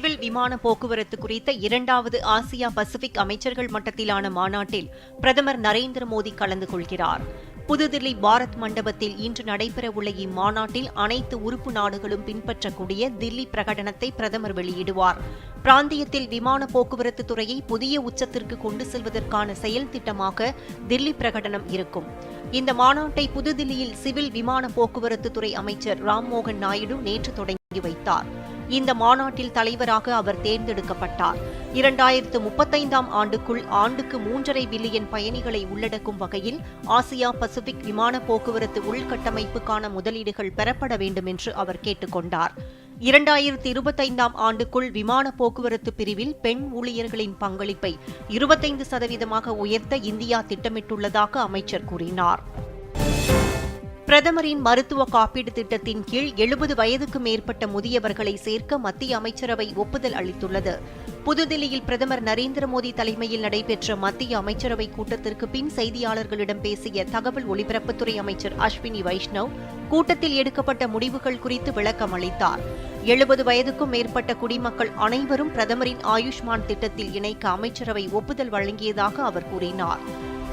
Civil விமான போக்குவரத்து குறித்த இரண்டாவது ஆசியா பசிபிக் அமைச்சர்கள் மட்டத்திலான மாநாட்டில் பிரதமர் நரேந்திர மோடி கலந்து கொள்கிறார். புதுதில்லி பாரத் மண்டபத்தில் இன்று நடைபெறவுள்ள இம்மாநாட்டில் அனைத்து உறுப்பு நாடுகளும் பின்பற்றக்கூடிய தில்லி பிரகடனத்தை பிரதமர் வெளியிடுவார். பிராந்தியத்தில் விமான போக்குவரத்து துறையை புதிய உச்சத்திற்கு கொண்டு செல்வதற்கான செயல் திட்டமாக தில்லி பிரகடனம் இருக்கும். இந்த மாநாட்டை புதுதில்லியில் சிவில் விமான போக்குவரத்து துறை அமைச்சர் ராம்மோகன் நாயுடு நேற்று தொடங்கி வைத்தார். இந்த மாநாட்டில் தலைவராக அவர் தேர்ந்தெடுக்கப்பட்டார். இரண்டாயிரத்து முப்பத்தைந்தாம் ஆண்டுக்குள் ஆண்டுக்கு மூன்றரை பில்லியன் பயணிகளை உள்ளடக்கும் வகையில் ஆசியா பசிபிக் விமான போக்குவரத்து உள்கட்டமைப்புக்கான முதலீடுகள் பெறப்பட வேண்டும் என்று அவர் கேட்டுக்கொண்டார். இரண்டாயிரத்தி இரண்டாயிரத்து இருபத்தைந்தாம் ஆண்டுக்குள் விமான போக்குவரத்து பிரிவில் பெண் ஊழியர்களின் பங்களிப்பை இருபத்தைந்து சதவீதமாக உயர்த்த இந்தியா திட்டமிட்டுள்ளதாக அமைச்சர் கூறினார். பிரதமரின் மருத்துவ காப்பீடு திட்டத்தின் கீழ் எழுபது வயதுக்கு மேற்பட்ட முதியவர்களை சேர்க்க மத்திய அமைச்சரவை ஒப்புதல் அளித்துள்ளது. புதுதில்லியில் பிரதமர் நரேந்திர மோடி தலைமையில் நடைபெற்ற மத்திய அமைச்சரவை கூட்டத்திற்கு பின் செய்தியாளர்களிடம் பேசிய தகவல் ஒலிபரப்புத்துறை அமைச்சர் அஸ்வினி வைஷ்ணவ் கூட்டத்தில் எடுக்கப்பட்ட முடிவுகள் குறித்து விளக்கம் அளித்தார். எழுபது வயதுக்கும் மேற்பட்ட குடிமக்கள் அனைவரும் பிரதமரின் ஆயுஷ்மான் திட்டத்தில் இணைக்க அமைச்சரவை ஒப்புதல் வழங்கியதாக அவர் கூறினார்.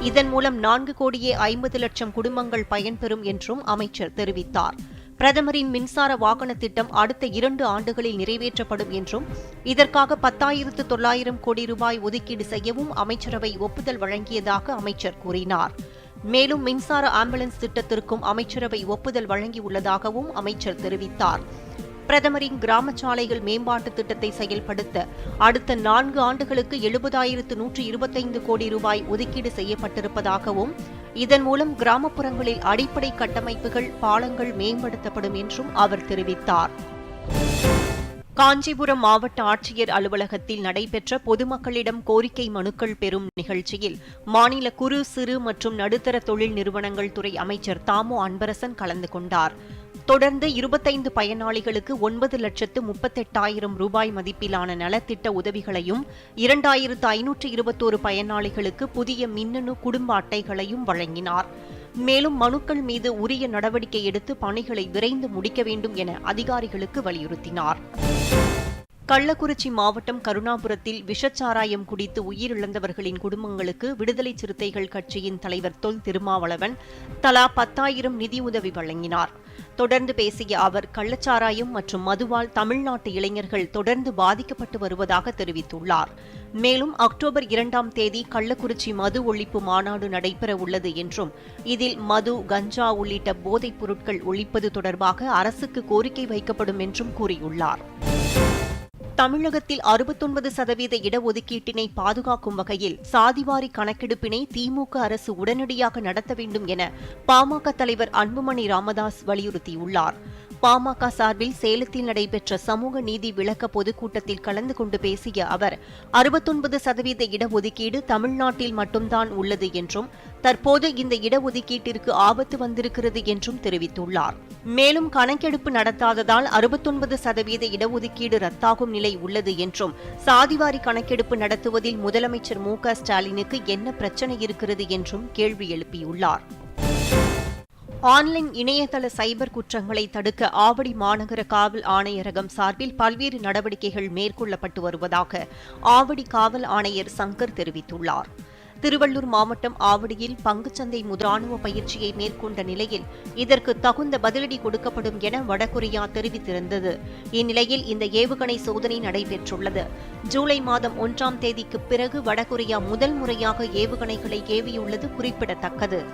இதன் மூலம் நான்கு கோடியே ஐம்பது லட்சம் குடும்பங்கள் பயன்பெறும் என்றும் அமைச்சர் தெரிவித்தார். பிரதமரின் மின்சார வாகன திட்டம் அடுத்த இரண்டு ஆண்டுகளில் நிறைவேற்றப்படும் என்றும் இதற்காக பத்தாயிரத்து தொள்ளாயிரம் கோடி ரூபாய் ஒதுக்கீடு செய்யவும் அமைச்சரவை ஒப்புதல் வழங்கியதாக அமைச்சர் கூறினார். மேலும் மின்சார ஆம்புலன்ஸ் திட்டத்திற்கும் அமைச்சரவை ஒப்புதல் வழங்கியுள்ளதாகவும் அமைச்சர் தெரிவித்தார். பிரதமரின் கிராம சாலைகள் மேம்பாட்டு திட்டத்தை செயல்படுத்த அடுத்த நான்கு ஆண்டுகளுக்கு எழுபதாயிரத்து நூற்று இருபத்தைந்து கோடி ரூபாய் ஒதுக்கீடு செய்யப்பட்டிருப்பதாகவும் இதன் மூலம் கிராமப்புறங்களில் அடிப்படை கட்டமைப்புகள் பாலங்கள் மேம்படுத்தப்படும் என்றும் அவர் தெரிவித்தார். காஞ்சிபுரம் மாவட்ட ஆட்சியர் அலுவலகத்தில் நடைபெற்ற பொதுமக்களிடம் கோரிக்கை மனுக்கள் பெறும் நிகழ்ச்சியில் மாநில குறு சிறு மற்றும் நடுத்தர தொழில் நிறுவனங்கள் துறை அமைச்சர் தாமோ அன்பரசன் கலந்து கொண்டார். தொடர்ந்து இருபத்தைந்து பயனாளிகளுக்கு ஒன்பது லட்சத்து முப்பத்தெட்டாயிரம் ரூபாய் மதிப்பிலான நலத்திட்ட உதவிகளையும் இரண்டாயிரத்து ஐநூற்று இருபத்தோரு பயனாளிகளுக்கு புதிய மின்னணு குடும்ப அட்டைகளையும் வழங்கினார். மேலும் மனுக்கள் மீது உரிய நடவடிக்கை எடுத்து பணிகளை விரைந்து முடிக்க வேண்டும் என அதிகாரிகளுக்கு வலியுறுத்தினார். கள்ளக்குறிச்சி மாவட்டம் கருணாபுரத்தில் விஷச்சாராயம் குடித்து உயிரிழந்தவர்களின் குடும்பங்களுக்கு விடுதலை சிறுத்தைகள் கட்சியின் தலைவர் தொல் திருமாவளவன் தலா பத்தாயிரம் நிதியுதவி வழங்கினார். தொடர்ந்து பேசிய அவர் கள்ளச்சாராயம் மற்றும் மதுவால் தமிழ்நாட்டு இளைஞர்கள் தொடர்ந்து பாதிக்கப்பட்டு வருவதாக தெரிவித்துள்ளார். மேலும் அக்டோபர் இரண்டாம் தேதி கள்ளக்குறிச்சி மது ஒழிப்பு மாநாடு நடைபெற உள்ளது என்றும் இதில் மது கஞ்சா உள்ளிட்ட போதைப் பொருட்கள் ஒழிப்பது தொடர்பாக அரசுக்கு கோரிக்கை வைக்கப்படும் என்றும் கூறியுள்ளார். தமிழகத்தில் அறுபத்தொன்பது சதவீத இடஒதுக்கீட்டினை பாதுகாக்கும் வகையில் சாதிவாரி கணக்கெடுப்பினை திமுக அரசு உடனடியாக நடத்த வேண்டும் என பாமக தலைவர் அன்புமணி ராமதாஸ் வலியுறுத்தியுள்ளார். பாமக சார்பில் சேலத்தில் நடைபெற்ற சமூக நீதி விளக்க பொதுக்கூட்டத்தில் கலந்து கொண்டு பேசிய அவர் அறுபத்தொன்பது சதவீத இடஒதுக்கீடு தமிழ்நாட்டில் மட்டும்தான் உள்ளது என்றும் தற்போது இந்த இடஒதுக்கீட்டிற்கு ஆபத்து வந்திருக்கிறது என்றும் தெரிவித்துள்ளார். மேலும் கணக்கெடுப்பு நடத்தாததால் அறுபத்தொன்பது சதவீத இடஒதுக்கீடு ரத்தாகும் நிலை உள்ளது என்றும் சாதிவாரி கணக்கெடுப்பு நடத்துவதில் முதலமைச்சர் மு ஸ்டாலினுக்கு என்ன பிரச்சனை இருக்கிறது என்றும் கேள்வி எழுப்பியுள்ளார். ஆன்லைன் இணையதள சைபர் குற்றங்களை தடுக்க ஆவடி மாநகர காவல் ஆணையரகம் சார்பில் பல்வேறு நடவடிக்கைகள் மேற்கொள்ளப்பட்டு வருவதாக ஆவடி காவல் ஆணையர் சங்கர் தெரிவித்துள்ளார். திருவள்ளூர் மாவட்டம் ஆவடியில் பங்குச்சந்தை முதராணுவ பயிற்சியை மேற்கொண்ட நிலையில் இதற்கு தகுந்த பதிலடி கொடுக்கப்படும் என வடகொரியா தெரிவித்திருந்தது. இந்நிலையில் இந்த ஏவுகணை சோதனை நடைபெற்றுள்ளது. ஜூலை மாதம் ஒன்றாம் தேதிக்கு பிறகு வடகொரியா முதல் முறையாக ஏவுகணைகளை ஏவியுள்ளது குறிப்பிடத்தக்கது.